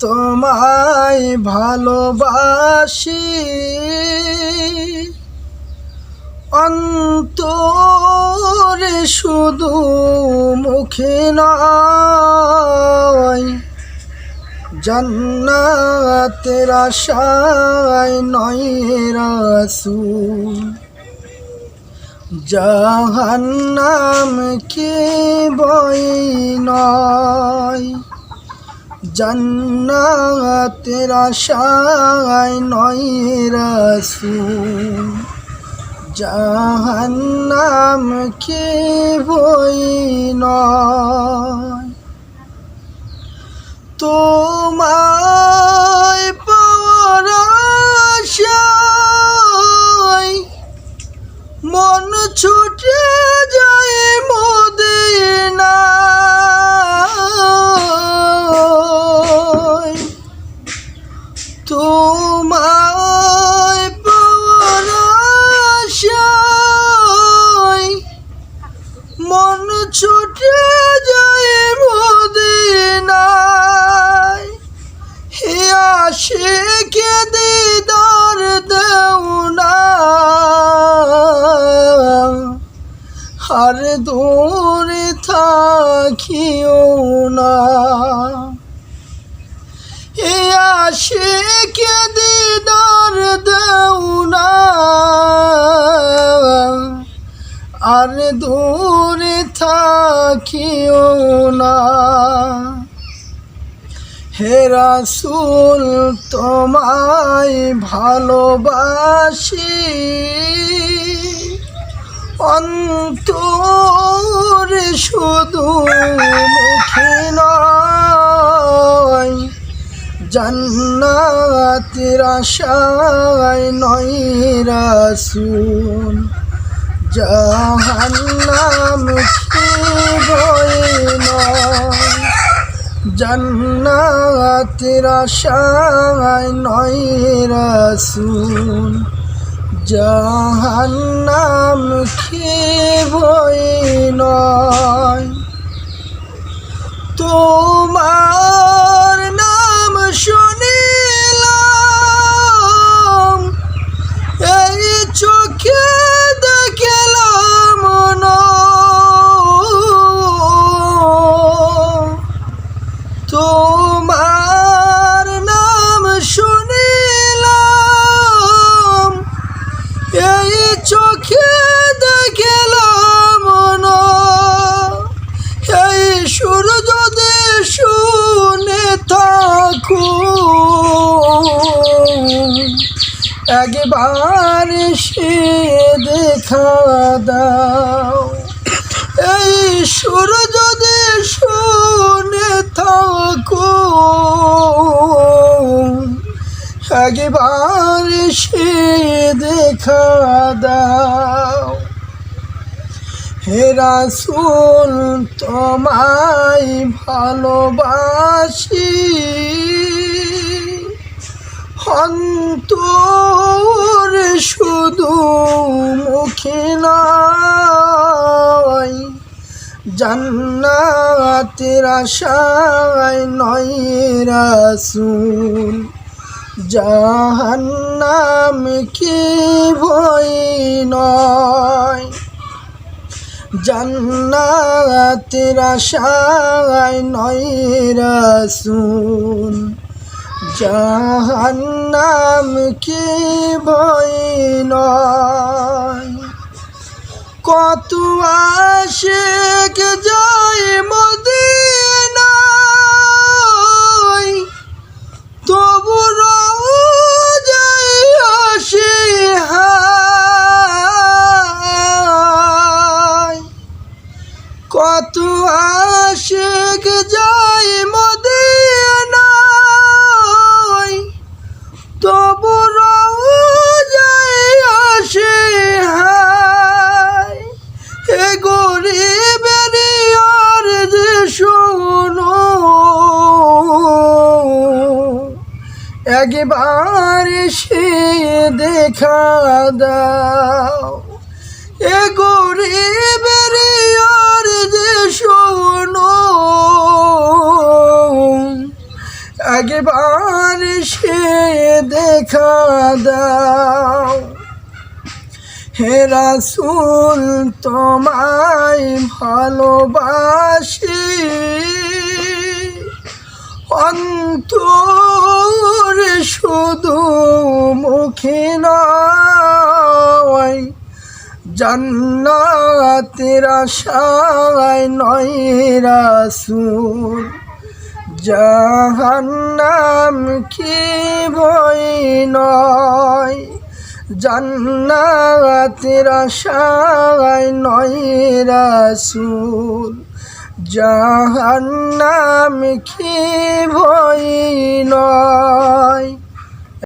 তোমায় ভালোবাসি। অন্তরে শুধু মুখে নয় জন্নাতের আশায় নয় রাসূল। জাহান্নাম কি বই নয়। জন্নাতের আশায় নয় রাসু জাহান্নাম কি বই নয়? তোমায় আশিকে দিদার দেও না। আর দূরে থাকিও না। হে আশিকে দিদার দেও না। আর দূরে থাকিও না। হে রাসূল তোমায় ভালোবাসি। অন্তরে শুধু মুখে নয় জান্নাতের আশায় নয় রাসূল। জাহান্নাম কি বই নয় জান্নাতের আশায় নয় রাসূল জাহান্নাম কি বই নয়? তোমার তোমার নাম শুনিলাম। এই চোখে দেখলাম এই সুর যদি শুনে থাকো একবার সে দেখা দাও। এই সুর যদি শুনে থাকো, একবার সে দেখা দাও। হে রাসূল, তোমায় ভালোবাসি। অন্তর শুধু মুখে নয় জান্নাতের আশায় নয় রাসূল, জাহান্নাম কি ভয় নয়। জান্নাতের আশায় নয় রাসূল, জাহান্নাম কি ভয় নয়। কত আশেক কত আশেক যায় মদিনায়, তবু যায় আসে হায় হে গরিবের আর শোনো। একবার সে দেখা দাও। এ গরিবের দেখা দাও। হে রাসূল তোমায় ভালোবাসি। অন্তর শুধু মুখে নয় জান্নাতের আশায় নয় রাসূল। জাহান্নাম কি বই নয়? জান্নাতের আশায় নয় রাসূল। জাহান্নাম কি ভয় নয়?